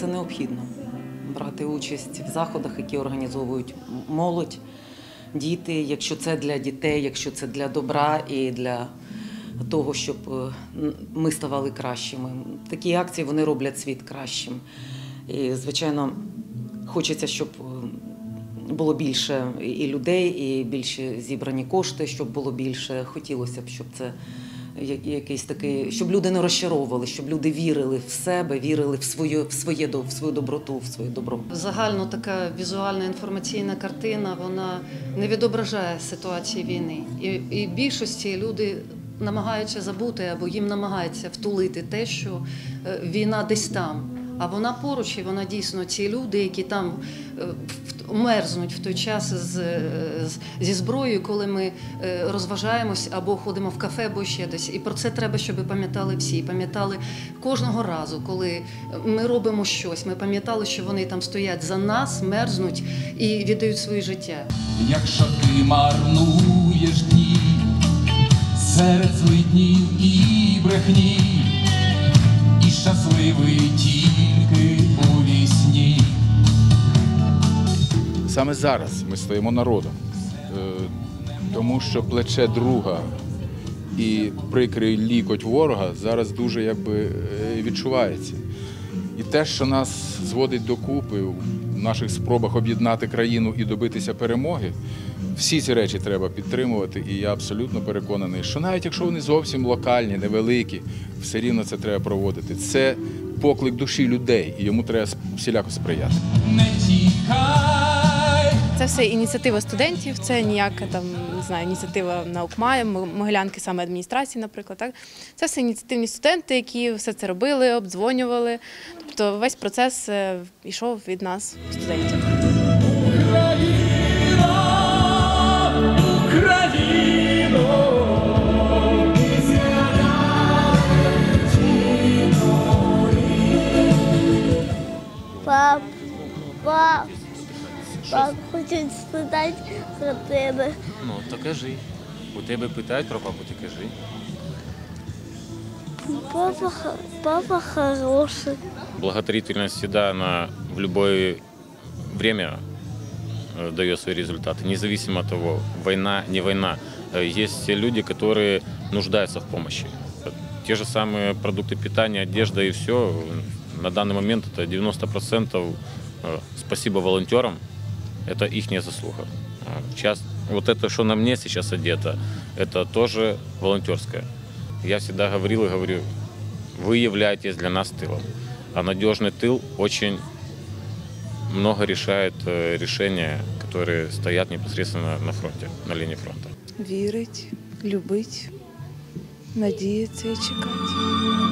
це необхідно брати участь в заходах, які організовують молодь, діти, якщо це для дітей, якщо це для добра і для того, щоб е, ми ставали кращими. Такі акції вони роблять світ кращим. І, звичайно, хочеться, щоб е, було більше і людей, і більше зібрані кошти, щоб було більше. Хотілося б, щоб це якийсь такий, щоб люди не розчаровували, щоб люди вірили в себе, вірили в своє, в своє в свою доброту, в своє добро. Загально така візуальна інформаційна картина вона не відображає ситуації війни. І, і більшості люди намагаються забути або їм намагаються втулити те, що е, війна десь там. А вона поруч, і вона дійсно ці люди, які там е, в- мерзнуть в той час з, зі зброєю, коли ми е, розважаємось або ходимо в кафе, або ще десь. І про це треба, щоб пам'ятали всі. Пам'ятали кожного разу, коли ми робимо щось. Ми пам'ятали, що вони там стоять за нас, мерзнуть і віддають своє життя. Якщо ти марнуєш дні серед злиднів і брехні, Саме зараз ми стоїмо народом, Е, тому що плече друга і прикрий лікоть ворога зараз дуже якби е, відчувається. І те, що нас зводить докупи в наших спробах об'єднати країну і добитися перемоги, всі ці речі треба підтримувати. І я абсолютно переконаний, що навіть якщо вони зовсім локальні, невеликі, все рівно це треба проводити. Це поклик душі людей, і йому треба всіляко сприяти. Не тікай, Це все ініціатива студентів, це ніяка там не знаю, ініціатива наукмаю, Могилянки саме адміністрації, наприклад. Так це все ініціативні студенти, які все це робили, обдзвонювали. Тобто весь процес е, йшов від нас, студентів. Пап, пап, хочу спитати про тебе. Ну, то кажи. У тебе питають про папу, ти кажи. Папа, х- папа хороший. Благотворительность всегда она в любое время э, дает свои результаты, независимо от того, война, не война. Э, Есть люди, которые нуждаются в помощи. Э, Те же самые продукты питания, одежда и все. На данный момент это 90% э, спасибо волонтерам, это их заслуга. А Сейчас, вот это, что на мне сейчас одето, это тоже волонтерское. Я всегда говорил и говорю, вы являетесь для нас тылом. А надежный тыл очень много решает э, решения, которые стоят непосредственно на фронте, на линии фронта. Вірить, любить, надіятися і чекати.